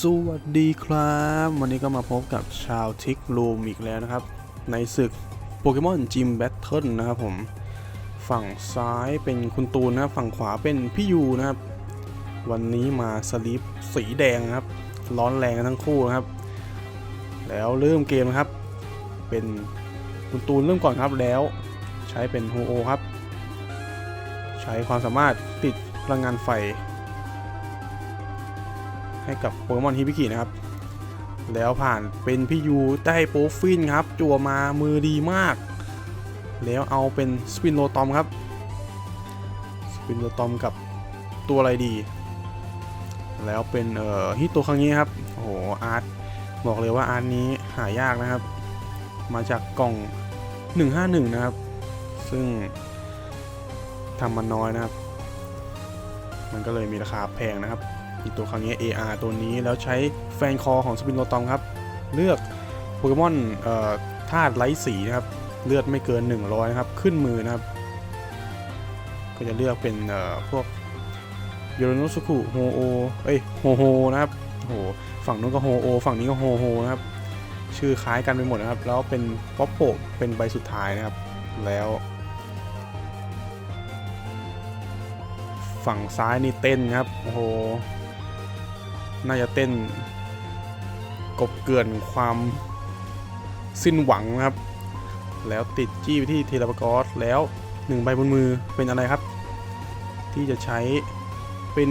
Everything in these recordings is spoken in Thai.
สวัสดีครับ วันนี้ก็มาพบกับชาวทิกลูมอีกแล้วนะครับ ในศึกโปเกมอนจิมแบทเทิลนะครับผม ฝั่งซ้ายเป็นคุณตูนนะครับ ฝั่งขวาเป็นพี่ยูนะครับ วันนี้มาสลิปสีแดงครับ ร้อนแรงทั้งคู่นะครับ แล้วเริ่มเกมครับ เป็นคุณตูนเริ่มก่อนครับแล้ว ใช้เป็นโฮโอครับ ใช้ความสามารถติดพลังงานไฟ ให้กับโปเกมอนฮิบิกินะครับ แล้วผ่านเป็นพี่ยูได้โปรฟินครับ จั่วมามือดีมาก แล้วเอาเป็นสปินโลตอมครับ สปินโลตอมกับตัวอะไรดี แล้วเป็นเอ่อฮิตตัวครั้งนี้ครับ โอ้โหอาร์ตบอกเลยว่าอาร์ตนี้หายากนะครับ มาจากกล่อง 151 นะครับ ซึ่งทำมันน้อยนะครับ มันก็เลยมีราคาแพงนะครับ อีกตัวครั้งนี้ AR ตัวนี้แล้วใช้แฟนคอของสปินโลตอมครับ เลือกโปเกมอนธาตุไร้สีนะครับ เลือดไม่เกิน 100 นะครับ ขึ้นมือนะครับ ก็จะเลือกเป็นพวกโยโรโนสุคุโฮโอเอ้ยโฮโฮนะครับโอ้โหฝั่งนู้นก็โฮโอฝั่งนี้ก็โฮโฮนะครับ ชื่อคล้ายกันไปหมดนะครับ แล้วเป็นป๊อปโปเป็นใบสุดท้ายนะครับ แล้วฝั่งซ้ายนี่เต้นครับ โอ้โห น่าจะเต้น กบเกลื่อนความสิ้นหวังนะครับ แล้วติดจี้ไปที่เทเลปกอสแล้วหนึ่งใบบนมือเป็นอะไรครับ ที่จะใช้เป็น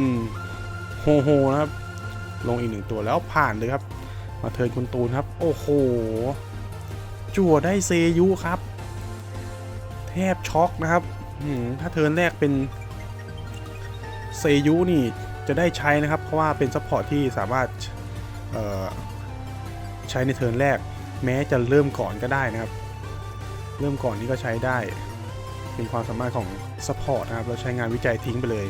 โฮโฮนะครับ ลงอีกหนึ่งตัวแล้วผ่านเลยครับ มาเทิร์นคุณตูนครับ โอ้โห จั่วได้เซยุครับ แทบช็อกนะครับถ้าเทิร์นแรกเป็นเซยุนี่ จะได้ใช้นะครับ เพราะว่าเป็นซัพพอร์ตที่สามารถใช้ในเทิร์นแรก แม้จะเริ่มก่อนก็ได้นะครับ เริ่มก่อนนี่ก็ใช้ได้ เป็นความสามารถของซัพพอร์ตนะครับเราใช้งานวิจัยทิ้งไปเลย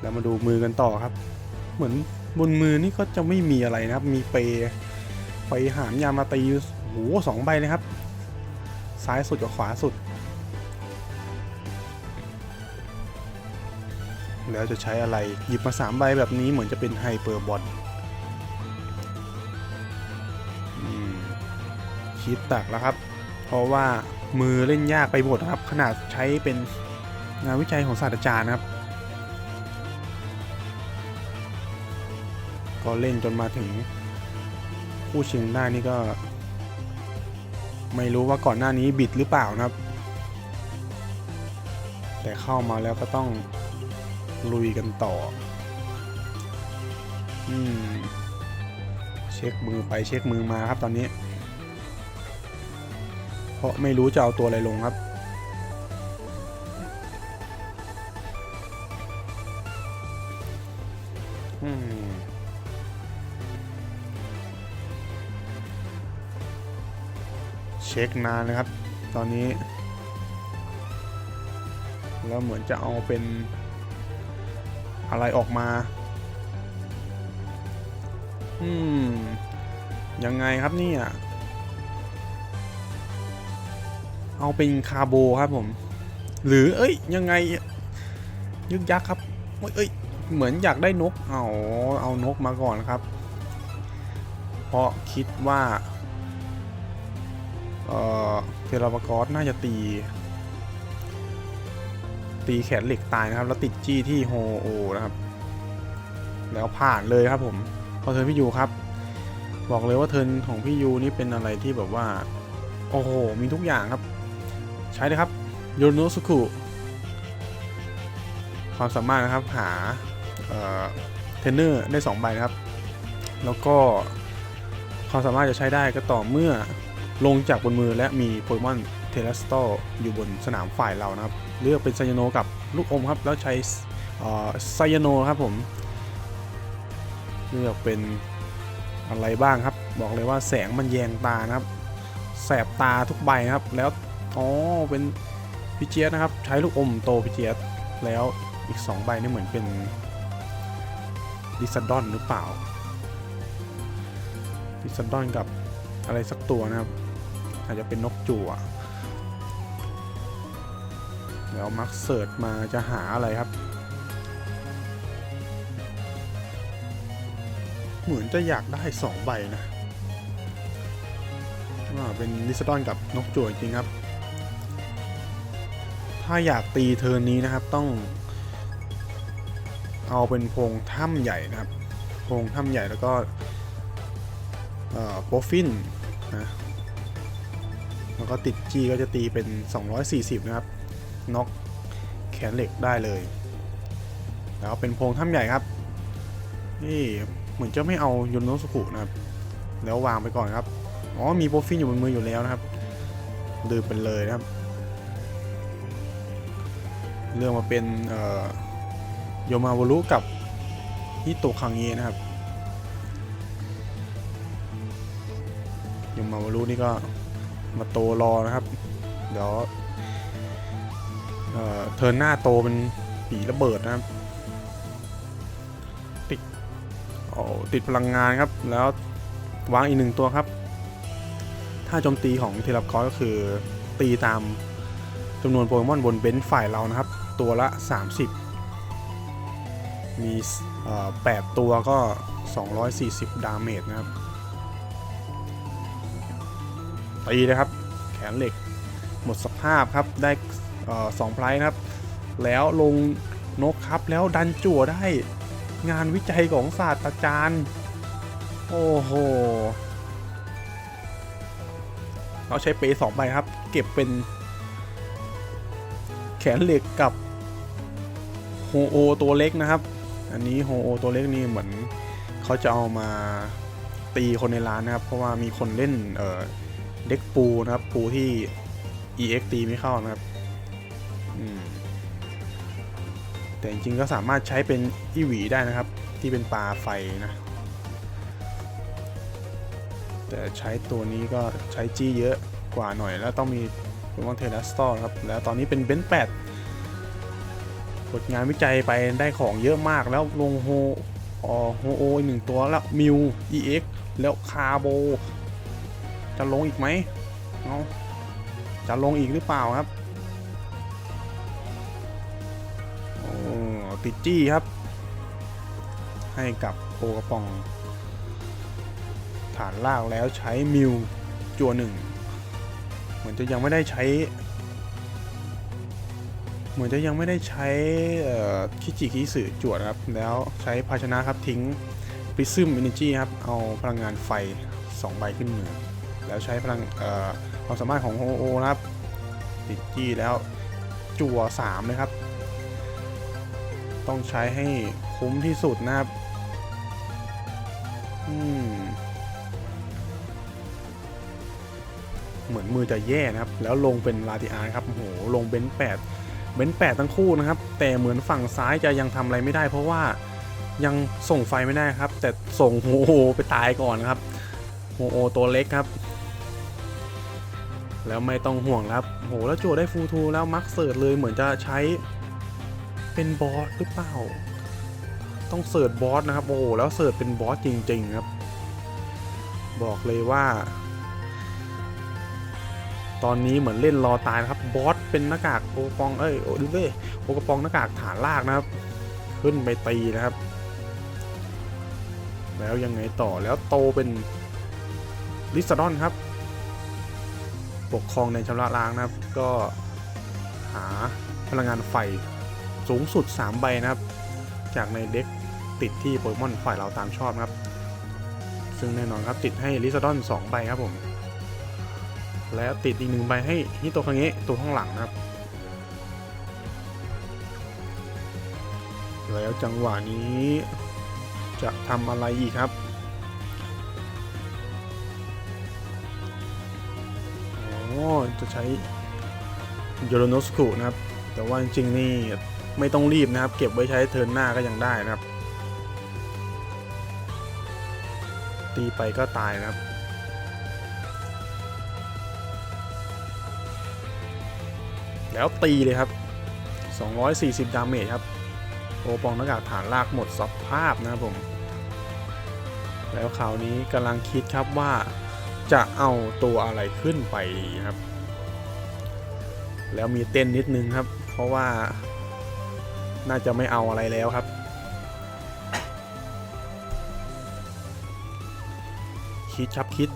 แล้วมาดูมือกันต่อครับ เหมือนบนมือนี่ก็จะไม่มีอะไรนะครับ มีเปไปหามยามาตีโอ้โหสองใบเลยครับ ซ้ายสุดกับขวาสุด แล้วจะใช้อะไร หยิบมา 3 ใบแบบนี้เหมือนจะเป็นไฮเปอร์บอลคิดตักแล้วครับ เพราะว่ามือเล่นยากไปหมดครับ ขนาดใช้เป็นงานวิจัยของศาสตราจารย์ครับ ก็เล่นจนมาถึงผู้ชิงได้นี่ก็ ไม่รู้ว่าก่อนหน้านี้บิดหรือเปล่านะครับ แต่เข้ามาแล้วก็ต้อง ลุยกันต่อ อืม เช็คมือไปเช็คมือมาครับตอนนี้ เพราะไม่รู้จะเอาตัวอะไรลงครับ อืมเช็คนานนะครับ ตอนนี้ แล้วเหมือนจะเอาเป็น อะไรออกมา อืม ยังไงครับเนี่ย เอาเป็นคาร์โบครับผม หรือเอ้ย ยังไง ยึกยักครับ เอ้ย เหมือนอยากได้นก เอาเอานกมาก่อนครับ เพราะคิดว่า เอ่อเทราปากอสน่าจะตี ตีแขนเหล็กตายนะครับ แล้วติดจี้ที่โฮโอนะครับ แล้วผ่านเลยครับผมพอเทินพี่ยูครับ บอกเลยว่าเทินของพี่ยูนี่เป็นอะไรที่แบบว่า โอ้โห มีทุกอย่างครับ ใช้เลยครับโยโนสุคุความสามารถนะครับหาเอ่อเทรนเนอร์ได้ 2 ใบนะครับ แล้วก็ความสามารถจะใช้ได้ก็ต่อเมื่อลงจากบนมือและมีโปเกมอนเทเลสโตอยู่บนสนามฝ่ายเรานะครับ เลือกเป็นไซยาโนกับลูกอมครับ แล้วใช้ไซยาโนครับผม เลือกเป็นอะไรบ้างครับ บอกเลยว่าแสงมันแยงตานะครับ แสบตาทุกใบนะครับ แล้วอ๋อเป็นพิเจียสนะครับ ใช้ลูกอมโตพิเจียสแล้วอีก 2 ใบนี่เหมือนเป็นดิซดอนหรือเปล่าดิซดอนกับอะไรสักตัวนะครับ อาจจะเป็นนกจั่ว แล้วมักเสิร์ชมาจะหาอะไรครับ เหมือนจะอยากได้สองใบนะว่าเป็นลิซดอนกับนกจั่วจริงครับ ถ้าอยากตีเทิร์นนี้นะครับต้อง เอาเป็นพงถ้ำใหญ่นะครับพงถ้ำใหญ่แล้วก็โปรฟินนะแล้วก็ติดจีก็จะตีเป็น 240 นะครับ น็อกแขนเหล็กได้เลย แล้วเป็นโพงถ้ำใหญ่ครับ นี่เหมือนจะไม่เอายนโนสุกุนะครับ แล้ววางไปก่อนครับ อ๋อมีโปรฟินอยู่บนมืออยู่แล้วนะครับลืมไปเลยนะครับ เรื่องมาเป็นโยมาวารุกับฮิโตคังเงนะครับโยมาวารุนี่ก็มาโตรอนะครับ เดี๋ยว เอ่อเทิร์นหน้าโตเป็นปีระเบิดนะครับ ติดโอ้ติดพลังงานครับ แล้ววางอีกหนึ่งตัวครับ ถ้าโจมตีของเทเลคอร์ก็คือตีตามจำนวนโปเกมอนบนเบนซ์ฝ่ายเรานะครับ ตัวละ 30 มีเอ่อ8ตัวก็ 240 ดาเมจนะครับตีเลยครับ แขนเหล็กหมดสภาพครับได้ สองไพร์นะครับ แล้วลงนกครับแล้วดันจั่วได้งานวิจัยของศาสตราจารย์ โอ้โห เราใช้เปสองใบครับ เก็บเป็น แขนเหล็กกับโฮโอตัวเล็กนะครับ อันนี้โฮโอตัวเล็กนี่เหมือนเขาจะเอามาตีคนในร้านนะครับ เพราะว่ามีคนเล่นเเด็กปูนะครับ ปูที่ EX ตีไม่เข้านะครับ แต่จริงๆก็สามารถใช้เป็นอีหวีได้นะครับ ที่เป็นปลาไฟนะ แต่ใช้ตัวนี้ก็ใช้จี้เยอะกว่าหน่อยแล้วต้องมีเป็นวอนเทลัสตอร์ครับ แล้วตอนนี้เป็นเบนซ์แปดกดงานวิจัยไปได้ของเยอะมากแล้วลงโฮอโฮโออีกหนึ่งตัวแล้วมิว EX แล้วคาโบ จะลงอีกไหมเอาจะลงอีกหรือเปล่าครับ ติดจี้ครับ ให้กับโปกระปอง ฐานล่างแล้วใช้มิวจัวหนึ่ง เหมือนจะยังไม่ได้ใช้ เหมือนจะยังไม่ได้ใช้คิจิคิสึจวดนะครับ แล้วใช้ภาชนะครับทิ้งปริซึมเอเนจีครับ เอาพลังงานไฟ 2 ใบขึ้นมือ แล้วใช้พลังความสามารถของโฮโอนะครับติดจี้แล้วจั่ว3เลยครับ ต้องใช้ให้คุ้มที่สุดนะครับเหมือนมือจะแย่นะครับ แล้วลงเป็นลาติอาร์ครับโอ้โหลงเบนซ์แปดเบนซ์แปดทั้งคู่นะครับ แต่เหมือนฝั่งซ้ายจะยังทำอะไรไม่ได้ เพราะว่ายังส่งไฟไม่ได้ครับ แต่ส่งโฮโอไปตายก่อนครับโฮโอตัวเล็กครับ แล้วไม่ต้องห่วงครับโหแล้วโจได้ฟูทูแล้วมักเสิร์ชเลยเหมือนจะใช้ เป็นบอสหรือเปล่า ต้องเสิร์ชบอสนะครับ โอ้โห แล้วเสิร์ชเป็นบอสจริง ๆ ครับ บอกเลยว่า ตอนนี้เหมือนเล่นรอตายนะครับ บอสเป็นหน้ากากโอปอง เอ้ย โอดูเว้โอกระปองหน้ากากฐานลากนะครับ ขึ้นไปตีนะครับ แล้วยังไงต่อ แล้วโตเป็นลิซาดอนครับ ปกครองในชำระล้างนะครับ ก็หาพลังงานไฟ สูงสุด 3 ใบนะครับ จากในเด็กติดที่โปเกมอนฝ่ายเราตามชอบครับ ซึ่งแน่นอนครับติดให้ลิซาดอน 2 ใบครับผม แล้วติดอีกหนึ่งใบให้ฮิโตคังเงะตัวข้างหลังนะครับ แล้วจังหวะนี้จะทำอะไรอีกครับอ๋อจะใช้โยโรโนสกุนะครับ แต่ว่าจริงๆนี่ ไม่ต้องรีบนะครับ เก็บไว้ใช้เทิร์นหน้าก็ยังได้นะครับ ตีไปก็ตายนะครับ แล้วตีเลยครับ 240 ดาเมจครับโอปองหน้ากากฐานลากหมดสภาพนะครับผม แล้วคราวนี้กำลังคิดครับว่าจะเอาตัวอะไรขึ้นไปดีครับ แล้วมีเต้นนิดนึงครับ เพราะว่า น่าจะไม่เอาอะไรแล้วครับคิดชับคิด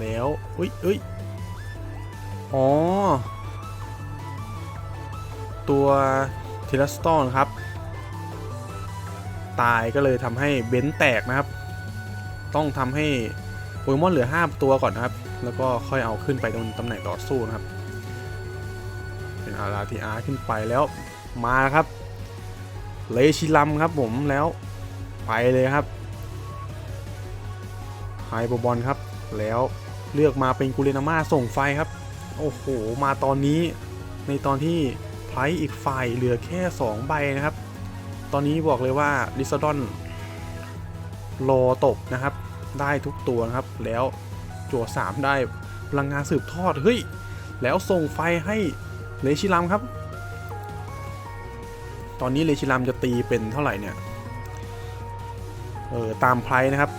แล้วเอ้ยเอ้ยอ๋อ ตัวเทเลสตอนครับ ตายก็เลยทำให้เบนซ์แตกนะครับ ต้องทำให้โปเกมอนเหลือ 5 ตัวก่อนนะครับ แล้วก็ค่อยเอาขึ้นไปตรงตำแหน่งต่อสู้นะครับ เป็นอาราทีอาร์ขึ้นไปแล้วมาครับ เลชิลัมครับผมแล้วไปเลยครับไฮโบบอลครับ แล้วเลือกมาเป็นกูเรนาม่าส่งไฟครับ โอ้โห มาตอนนี้ในตอนที่ไพร์อีกฝ่ายเหลือแค่ 2 ใบนะครับ ตอนนี้บอกเลยว่าลิซาดอนรอตกนะครับ ได้ทุกตัวนะครับ แล้วจั่ว3ได้พลังงานสืบทอด เฮ้ย แล้วส่งไฟให้เลชิลัมครับ ตอนนี้เลชิลัมจะตีเป็นเท่าไหร่เนี่ย เออตามไพร์นะครับ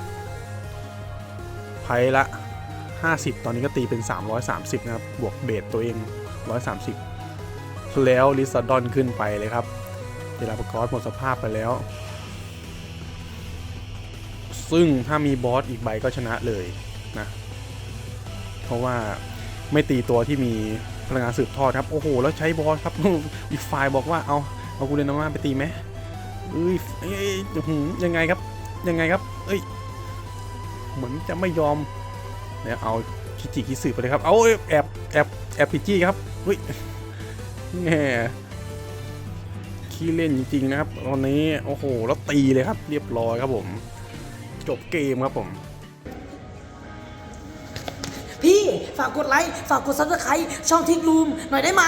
ไพร์ละ 50 ตอนนี้ก็ตีเป็น 330 นะครับ บวกเบสตัวเอง 130 แล้วลิซาดอนขึ้นไปเลยครับเวลาประกอสหมดสภาพไปแล้ว ซึ่งถ้ามีบอสอีกใบก็ชนะเลยนะ เพราะว่าไม่ตีตัวที่มีพลังงานสืบทอดครับ โอ้โห แล้วใช้บอสครับ อีกฝ่ายบอกว่าเอา เอากูเรนาม่าไปตีไหมเอ้ยเอ้ยหือยังไงครับ ยังไงครับ เอ้ย เหมือนจะไม่ยอมเนี่ยเอาคิจิคิสึไปเลยครับ เอาแอบแอบแอบพิจี้ครับเฮ้ยแหมขี้เล่นจริงๆนะครับ ตอนนี้ โอ้โห แล้วตีเลยครับ เรียบร้อยครับผม จบเกมครับผม พี่ฝากกดไลค์ ฝากกดซับสไครต์ช่องทิกลูมหน่อยได้ไหม